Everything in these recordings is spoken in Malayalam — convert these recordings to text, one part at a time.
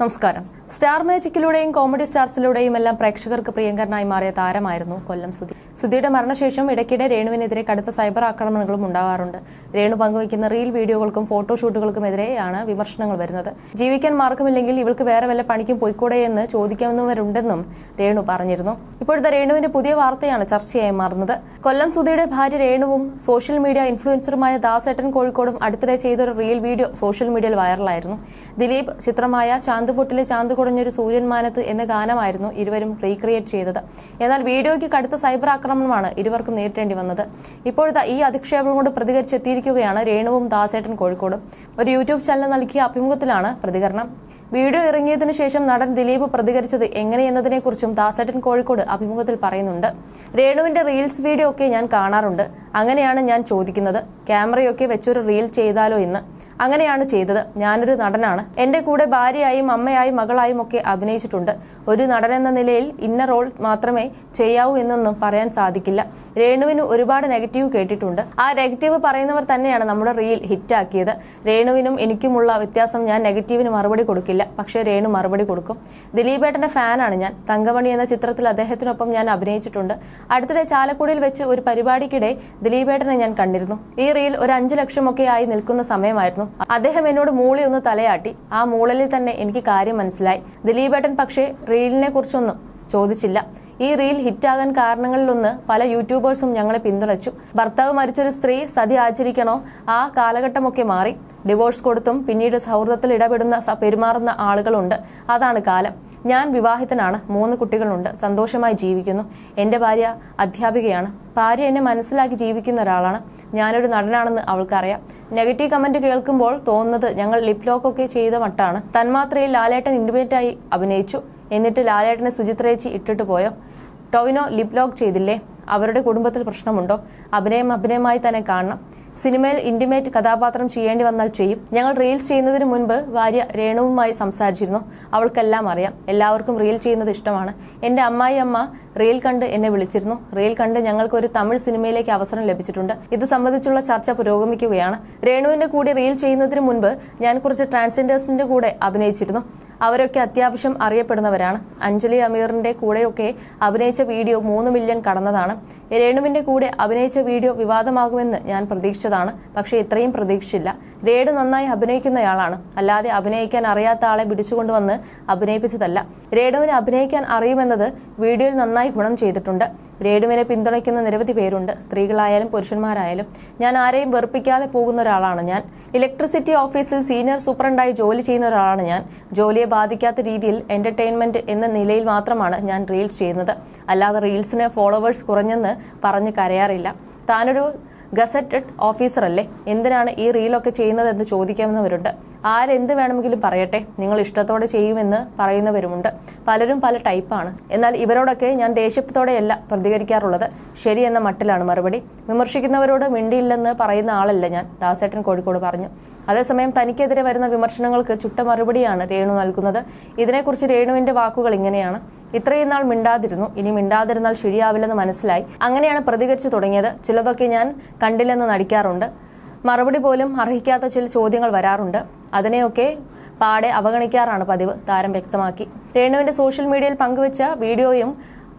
നമസ്കാരം. സ്റ്റാർ മാജിക്കിലൂടെയും കോമഡി സ്റ്റാർസിലൂടെയും എല്ലാം പ്രേക്ഷകർക്ക് പ്രിയങ്കരനായി മാറിയ താരമായിരുന്നു കൊല്ലം സുധി. സുധിയുടെ മരണശേഷം ഇടയ്ക്കിടെ രേണുവിനെതിരെ കടുത്ത സൈബർ ആക്രമണങ്ങളും ഉണ്ടാകാറുണ്ട്. രേണു പങ്കുവയ്ക്കുന്ന റീൽ വീഡിയോകൾക്കും ഫോട്ടോഷൂട്ടുകൾക്കുമെതിരെയാണ് വിമർശനങ്ങൾ വരുന്നത്. ജീവിക്കാൻ മാർഗമില്ലെങ്കിൽ ഇവൾക്ക് വേറെ വല്ല പണിക്കും പോയിക്കൂടെ എന്ന് ചോദിക്കാവുന്നവരുണ്ടെന്നും രേണു പറഞ്ഞിരുന്നു. ഇപ്പോഴത്തെ രേണുവിന്റെ പുതിയ വാർത്തയാണ് ചർച്ചയായി മാറുന്നത്. കൊല്ലം സുധിയുടെ ഭാര്യ രേണുവും സോഷ്യൽ മീഡിയ ഇൻഫ്ലുവൻസറുമായ ദാസേട്ടൻ കോഴിക്കോടും അടുത്തിടെ ചെയ്തൊരു റീൽ വീഡിയോ സോഷ്യൽ മീഡിയയിൽ വൈറലായിരുന്നു. ദിലീപ് ചിത്രമായ ചാന്തുപൊട്ടിലെ ചാന്ത് കുടഞ്ഞൊരു സൂര്യന്മാനത്ത് എന്ന ഗാനമായിരുന്നു ഇരുവരും റീക്രിയേറ്റ് ചെയ്തത്. എന്നാൽ വീഡിയോയ്ക്ക് കടുത്ത സൈബർ ആക്രമണമാണ് ഇരുവർക്കും നേരിടേണ്ടി വന്നത്. ഇപ്പോഴത്തെ ഈ അധിക്ഷേപം കൊണ്ട് പ്രതികരിച്ചെത്തിയിരിക്കുകയാണ് രേണുവും ദാസേട്ടൻ കോഴിക്കോടും. ഒരു യൂട്യൂബ് ചാനൽ നൽകിയ അഭിമുഖത്തിലാണ് പ്രതികരണം. വീഡിയോ ഇറങ്ങിയതിനു ശേഷം നടൻ ദിലീപ് പ്രതികരിച്ചത് എങ്ങനെയെന്നതിനെക്കുറിച്ചും ദാസേട്ടൻ കോഴിക്കോട് അഭിമുഖത്തിൽ പറയുന്നുണ്ട്. രേണുവിന്റെ റീൽസ് വീഡിയോ ഒക്കെ ഞാൻ കാണാറുണ്ട്. അങ്ങനെയാണ് ഞാൻ ചോദിക്കുന്നത്. ക്യാമറയൊക്കെ വെച്ചൊരു റീൽ ചെയ്താലോ എന്ന്. അങ്ങനെയാണ് ചെയ്തത്. ഞാനൊരു നടനാണ്. എന്റെ കൂടെ ഭാര്യയായും അമ്മയായും മകളായും ഒക്കെ അഭിനയിച്ചിട്ടുണ്ട്. ഒരു നടൻ എന്ന നിലയിൽ ഇന്ന റോൾ മാത്രമേ ചെയ്യാവൂ എന്നൊന്നും പറയാൻ സാധിക്കില്ല. രേണുവിന് ഒരുപാട് നെഗറ്റീവ് കേട്ടിട്ടുണ്ട്. ആ നെഗറ്റീവ് പറയുന്നവർ തന്നെയാണ് നമ്മുടെ റീൽ ഹിറ്റാക്കിയത്. രേണുവിനും എനിക്കുമുള്ള വ്യത്യാസം ഞാൻ നെഗറ്റീവിന് മറുപടി കൊടുക്കില്ല. പക്ഷേ രേണു മറുപടി കൊടുക്കും. ദിലീപേട്ടന്റെ ഫാനാണ് ഞാൻ. തങ്കമണി എന്ന ചിത്രത്തിൽ അദ്ദേഹത്തിനൊപ്പം ഞാൻ അഭിനയിച്ചിട്ടുണ്ട്. അടുത്തിടെ ചാലക്കുടിയിൽ വെച്ച് ഒരു പരിപാടിക്കിടെ ദിലീപേട്ടനെ ഞാൻ കണ്ടിരുന്നു. ഈ റീൽ ഒരു അഞ്ചു ലക്ഷമൊക്കെ ആയി നിൽക്കുന്ന സമയമായിരുന്നു. അദ്ദേഹം എന്നോട് മൂളി ഒന്ന് തലയാട്ടി. ആ മൂളലിൽ തന്നെ എനിക്ക് കാര്യം മനസ്സിലായി. ദിലീപേട്ടൻ പക്ഷേ റീലിനെ കുറിച്ചൊന്നും ചോദിച്ചില്ല. ഈ റീൽ ഹിറ്റാകാൻ കാരണങ്ങളിലൊന്ന് പല യൂട്യൂബേഴ്സും ഞങ്ങളെ പിന്തുണച്ചു. ഭർത്താവ് മരിച്ചൊരു സ്ത്രീ സതി ആചരിക്കണോ? ആ കാലഘട്ടമൊക്കെ മാറി. ഡിവോഴ്സ് കൊടുത്തും പിന്നീട് സൗഹൃദത്തിൽ ഇടപെടുന്ന പെരുമാറുന്ന ആളുകളുണ്ട്. അതാണ് കാലം. ഞാൻ വിവാഹിതനാണ്. മൂന്ന് കുട്ടികളുണ്ട്. സന്തോഷമായി ജീവിക്കുന്നു. എന്റെ ഭാര്യ അധ്യാപികയാണ്. ഭാര്യ എന്നെ മനസ്സിലാക്കി ജീവിക്കുന്ന ഒരാളാണ്. ഞാനൊരു നടനാണെന്ന് അവൾക്കറിയാം. നെഗറ്റീവ് കമന്റ് കേൾക്കുമ്പോൾ തോന്നുന്നത് ഞങ്ങൾ ലിപ് ലോക്ക് ഒക്കെ ചെയ്ത മട്ടാണ്. തന്മാത്രയിൽ ലാലേട്ടൻ ഇൻഡിമേറ്റായി അഭിനയിച്ചു. എന്നിട്ട് ലാലേട്ടനെ സുചിത്രേച്ചി ഇട്ടിട്ട് പോയോ? ടൊവിനോ ലിപ് ചെയ്തില്ലേ? അവരുടെ കുടുംബത്തിൽ പ്രശ്നമുണ്ടോ? അഭിനയം അഭിനയമായി തന്നെ കാണണം. സിനിമയിൽ ഇന്റിമേറ്റ് കഥാപാത്രം ചെയ്യേണ്ടി വന്നാൽ ചെയ്യും. ഞങ്ങൾ റീൽ ചെയ്യുന്നതിന് മുൻപ് ഭാര്യ രേണുവുമായി സംസാരിച്ചിരുന്നു. അവൾക്കെല്ലാം അറിയാം. എല്ലാവർക്കും റീൽ ചെയ്യുന്നത് ഇഷ്ടമാണ്. എന്റെ അമ്മായി അമ്മ റീൽ കണ്ട് എന്നെ വിളിച്ചിരുന്നു. റീൽ കണ്ട് ഞങ്ങൾക്ക് ഒരു തമിഴ് സിനിമയിലേക്ക് അവസരം ലഭിച്ചിട്ടുണ്ട്. ഇത് സംബന്ധിച്ചുള്ള ചർച്ച പുരോഗമിക്കുകയാണ്. രേണുവിന്റെ കൂടി റീൽ ചെയ്യുന്നതിന് മുൻപ് ഞാൻ കുറച്ച് ട്രാൻസ്ജെൻഡേഴ്സിന്റെ കൂടെ അഭിനയിച്ചിരുന്നു. അവരൊക്കെ അത്യാവശ്യം അറിയപ്പെടുന്നവരാണ്. അഞ്ജലി അമീറിന്റെ കൂടെയൊക്കെ അഭിനയിച്ച വീഡിയോ മൂന്ന് മില്യൺ കടന്നതാണ്. രേണുവിന്റെ കൂടെ അഭിനയിച്ച വീഡിയോ വിവാദമാകുമെന്ന് ഞാൻ പ്രതീക്ഷിച്ചതാണ്. പക്ഷേ ഇത്രയും പ്രതീക്ഷിച്ചില്ല. രേഡ് നന്നായി അഭിനയിക്കുന്നയാളാണ്. അല്ലാതെ അഭിനയിക്കാൻ അറിയാത്ത ആളെ പിടിച്ചുകൊണ്ടുവന്ന് അഭിനയിപ്പിച്ചതല്ല. രേഡുവിനെ അഭിനയിക്കാൻ അറിയുമെന്നത് വീഡിയോയിൽ നന്നായി ഗുണം ചെയ്തിട്ടുണ്ട്. രേഡുവിനെ പിന്തുണയ്ക്കുന്ന നിരവധി പേരുണ്ട്. സ്ത്രീകളായാലും പുരുഷന്മാരായാലും. ഞാൻ ആരെയും വെറുപ്പിക്കാതെ പോകുന്ന ഒരാളാണ് ഞാൻ. ഇലക്ട്രിസിറ്റി ഓഫീസിൽ സീനിയർ സൂപ്രണ്ടായി ജോലി ചെയ്യുന്ന ഒരാളാണ് ഞാൻ. ജോലിയെ ബാധിക്കാത്ത രീതിയിൽ എന്റർടൈൻമെന്റ് എന്ന നിലയിൽ മാത്രമാണ് ഞാൻ റീൽസ് ചെയ്യുന്നത്. അല്ലാതെ റീൽസിന് ഫോളോവേഴ്സ് കുറഞ്ഞെന്ന് പറഞ്ഞ് കരയാറില്ല. താനൊരു ഗസറ്റഡ് ഓഫീസറല്ലേ? എന്തിനാണ് ഈ റീലൊക്കെ ചെയ്യുന്നതെന്ന് ചോദിക്കാവുന്നവരുണ്ട്. ആരെന്ത് വേണമെങ്കിലും പറയട്ടെ. നിങ്ങൾ ഇഷ്ടത്തോടെ ചെയ്യുമെന്ന് പറയുന്നവരുമുണ്ട്. പലരും പല ടൈപ്പാണ്. എന്നാൽ ഇവരോടൊക്കെ ഞാൻ ദേഷ്യത്തോടെയല്ല പ്രതികരിക്കാറുള്ളത്. ശരി എന്ന മട്ടിലാണ് മറുപടി. വിമർശിക്കുന്നവരോട് മിണ്ടിയില്ലെന്ന് പറയുന്ന ആളല്ല ഞാൻ ദാസേട്ടൻ കോഴിക്കോട് പറഞ്ഞു. അതേസമയം തനിക്കെതിരെ വരുന്ന വിമർശനങ്ങൾക്ക് ചുട്ട മറുപടിയാണ് രേണു നൽകുന്നത്. ഇതിനെക്കുറിച്ച് രേണുവിന്റെ വാക്കുകൾ ഇങ്ങനെയാണ്. ഇത്രയും നാൾ മിണ്ടാതിരുന്നു ഇനി മിണ്ടാതിരുന്നാൽ ശരിയാവില്ലെന്ന് മനസ്സിലായി. അങ്ങനെയാണ് പ്രതികരിച്ചു തുടങ്ങിയത്. ചിലതൊക്കെ ഞാൻ കണ്ടില്ലെന്ന് നടിക്കാറുണ്ട്. മറുപടി പോലും അർഹിക്കാത്ത ചില ചോദ്യങ്ങൾ വരാറുണ്ട്. അതിനെയൊക്കെ പാടെ അവഗണിക്കാറാണ് പതിവ് താരം വ്യക്തമാക്കി. രേണുവിന്റെ സോഷ്യൽ മീഡിയയിൽ പങ്കുവച്ച വീഡിയോയും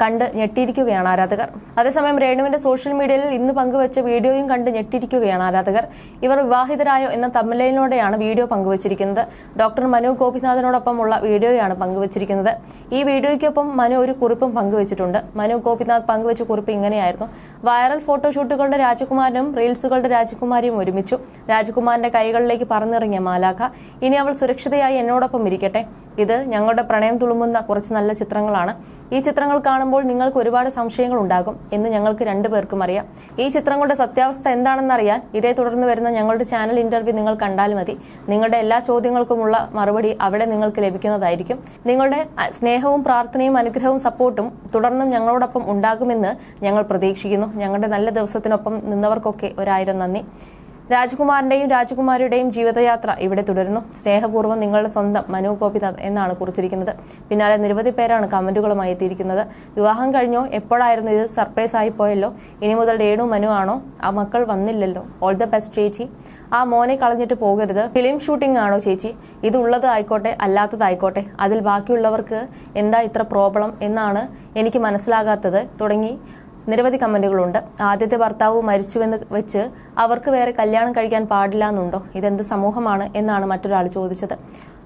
കണ്ട് ഞെട്ടിയിരിക്കുകയാണ് ആരാധകർ. അതേസമയം രേണുവിന്റെ സോഷ്യൽ മീഡിയയിൽ ഇന്ന് പങ്കുവച്ച വീഡിയോയും കണ്ട് ഞെട്ടിയിരിക്കുകയാണ് ആരാധകർ. ഇവർ വിവാഹിതരായോ എന്ന തമിഴിലൂടെയാണ് വീഡിയോ പങ്കുവച്ചിരിക്കുന്നത്. ഡോക്ടർ മനു ഗോപിനാഥിനോടൊപ്പമുള്ള വീഡിയോയാണ് പങ്കുവച്ചിരിക്കുന്നത്. ഈ വീഡിയോയ്ക്കൊപ്പം മനു ഒരു കുറിപ്പും പങ്കുവച്ചിട്ടുണ്ട്. മനു ഗോപിനാഥ് പങ്കുവച്ച കുറിപ്പ് ഇങ്ങനെയായിരുന്നു. വൈറൽ ഫോട്ടോഷൂട്ടുകളുടെ രാജകുമാരനും റീൽസുകളുടെ രാജകുമാരിയും ഒരുമിച്ചു. രാജകുമാരന്റെ കൈകളിലേക്ക് പറന്നിറങ്ങിയ മാലാഖ ഇനി അവൾ സുരക്ഷിതയായി എന്നോടൊപ്പം ഇരിക്കട്ടെ. ഇത് ഞങ്ങളുടെ പ്രണയം തുളുമ്പുന്ന കുറച്ച് നല്ല ചിത്രങ്ങളാണ്. ഈ ചിത്രങ്ങൾ കാണുമ്പോൾ നിങ്ങൾക്ക് ഒരുപാട് സംശയങ്ങൾ ഉണ്ടാകും എന്ന് ഞങ്ങൾക്ക് രണ്ടുപേർക്കും അറിയാം. ഈ ചിത്രങ്ങളുടെ സത്യാവസ്ഥ എന്താണെന്നറിയാൻ ഇതേ തുടർന്ന് വരുന്ന ഞങ്ങളുടെ ചാനൽ ഇന്റർവ്യൂ നിങ്ങൾ കണ്ടാൽ മതി. നിങ്ങളുടെ എല്ലാ ചോദ്യങ്ങൾക്കുമുള്ള മറുപടി അവിടെ നിങ്ങൾക്ക് ലഭിക്കുന്നതായിരിക്കും. നിങ്ങളുടെ സ്നേഹവും പ്രാർത്ഥനയും അനുഗ്രഹവും സപ്പോർട്ടും തുടർന്നും ഞങ്ങളോടൊപ്പം ഉണ്ടാകുമെന്ന് ഞങ്ങൾ പ്രതീക്ഷിക്കുന്നു. ഞങ്ങളുടെ നല്ല ദിവസത്തിനൊപ്പം നിന്നവർക്കൊക്കെ ഒരായിരം നന്ദി. രാജകുമാറിന്റെയും രാജകുമാരിയുടെയും ജീവിതയാത്ര ഇവിടെ തുടരുന്നു. സ്നേഹപൂർവം നിങ്ങളുടെ സ്വന്തം മനു ഗോപിനാഥ് എന്നാണ് കുറിച്ചിരിക്കുന്നത്. പിന്നാലെ നിരവധി പേരാണ് കമന്റുകളുമായി എത്തിയിരിക്കുന്നത്. വിവാഹം കഴിഞ്ഞോ? എപ്പോഴായിരുന്നു ഇത്? സർപ്രൈസ് ആയി പോയല്ലോ? ഇനി മുതൽ രേണു മനു ആണോ? ആ മക്കൾ വന്നില്ലല്ലോ. ഓൾ ദ ബെസ്റ്റ് ചേച്ചി. ആ മോനെ കളഞ്ഞിട്ട് പോകരുത്. ഫിലിം ഷൂട്ടിംഗ് ആണോ ചേച്ചി? ഇതുള്ളത് ആയിക്കോട്ടെ അല്ലാത്തതായിക്കോട്ടെ അതിൽ ബാക്കിയുള്ളവർക്ക് എന്താ ഇത്ര പ്രോബ്ലം എന്നാണ് എനിക്ക് മനസ്സിലാകാത്തത്. തുടങ്ങി. നിരവധി കമന്റുകളുണ്ട്. ആദ്യത്തെ ഭർത്താവ് മരിച്ചുവെന്ന് വെച്ച് അവർക്ക് വേറെ കല്യാണം കഴിക്കാൻ പാടില്ല എന്നുണ്ടോ ഇതെന്ത് സമൂഹമാണ്? എന്നാണ് മറ്റൊരാൾ ചോദിച്ചത്.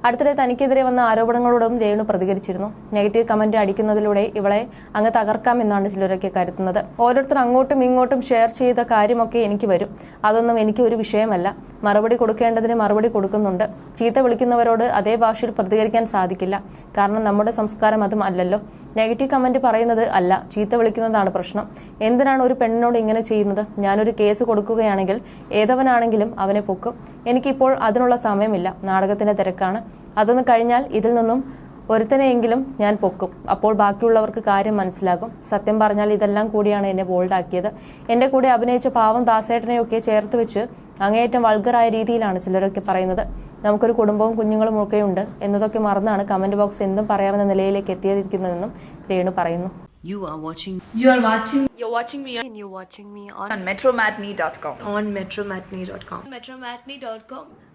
അടുത്തിടെ തനിക്കെതിരെ വന്ന ആരോപണങ്ങളോടും രേണു പ്രതികരിച്ചിരുന്നു. നെഗറ്റീവ് കമന്റ് അടിക്കുന്നതിലൂടെ ഇവളെ അങ്ങ് തകർക്കാമെന്നാണ് ചിലരൊക്കെ കരുതുന്നത്. ഓരോരുത്തർ അങ്ങോട്ടും ഇങ്ങോട്ടും ഷെയർ ചെയ്ത കാര്യമൊക്കെ എനിക്ക് വരും. അതൊന്നും എനിക്ക് ഒരു വിഷയമല്ല. മറുപടി കൊടുക്കേണ്ടതിന് മറുപടി കൊടുക്കുന്നുണ്ട്. ചീത്ത വിളിക്കുന്നവരോട് അതേ ഭാഷയിൽ പ്രതികരിക്കാൻ സാധിക്കില്ല. കാരണം നമ്മുടെ സംസ്കാരം അതും അല്ലല്ലോ. നെഗറ്റീവ് കമന്റ് പറയുന്നത് അല്ല ചീത്ത വിളിക്കുന്നതാണ് പ്രശ്നം. എന്തിനാണ് ഒരു പെണ്ണിനോട് ഇങ്ങനെ ചെയ്യുന്നത്? ഞാനൊരു കേസ് കൊടുക്കുകയാണെങ്കിൽ ഏതവനാണെങ്കിലും അവനെ പൊക്കും. എനിക്കിപ്പോൾ അതിനുള്ള സമയമില്ല. നാടകത്തിന്റെ തിരക്കാണ്. അതൊന്ന് കഴിഞ്ഞാൽ ഇതിൽ നിന്നും ഒരുത്തനെയെങ്കിലും ഞാൻ പൊക്കും അപ്പോൾ ബാക്കിയുള്ളവർക്ക് കാര്യം മനസ്സിലാകും സത്യം പറഞ്ഞാൽ ഇതെല്ലാം കൂടിയാണ് എന്നെ ബോൾഡാക്കിയത് എന്റെ കൂടെ അഭിനയിച്ച പാവം ദാസേട്ടനെയൊക്കെ ചേർത്ത് വെച്ച് അങ്ങേയറ്റം വൾഗറായ രീതിയിലാണ് ചിലരൊക്കെ പറയുന്നത് നമുക്കൊരു കുടുംബവും കുഞ്ഞുങ്ങളും ഒക്കെ ഉണ്ട് എന്നതൊക്കെ മറന്നാണ് കമന്റ് ബോക്സ് എന്തും പറയാമെന്ന നിലയിലേക്ക് എത്തിയിരിക്കുന്നതെന്നും രേണു പറയുന്നു You are watching You are watching You're watching me on, and you're watching me on, on metromatney.com. on metromatney.com. metromatney.com.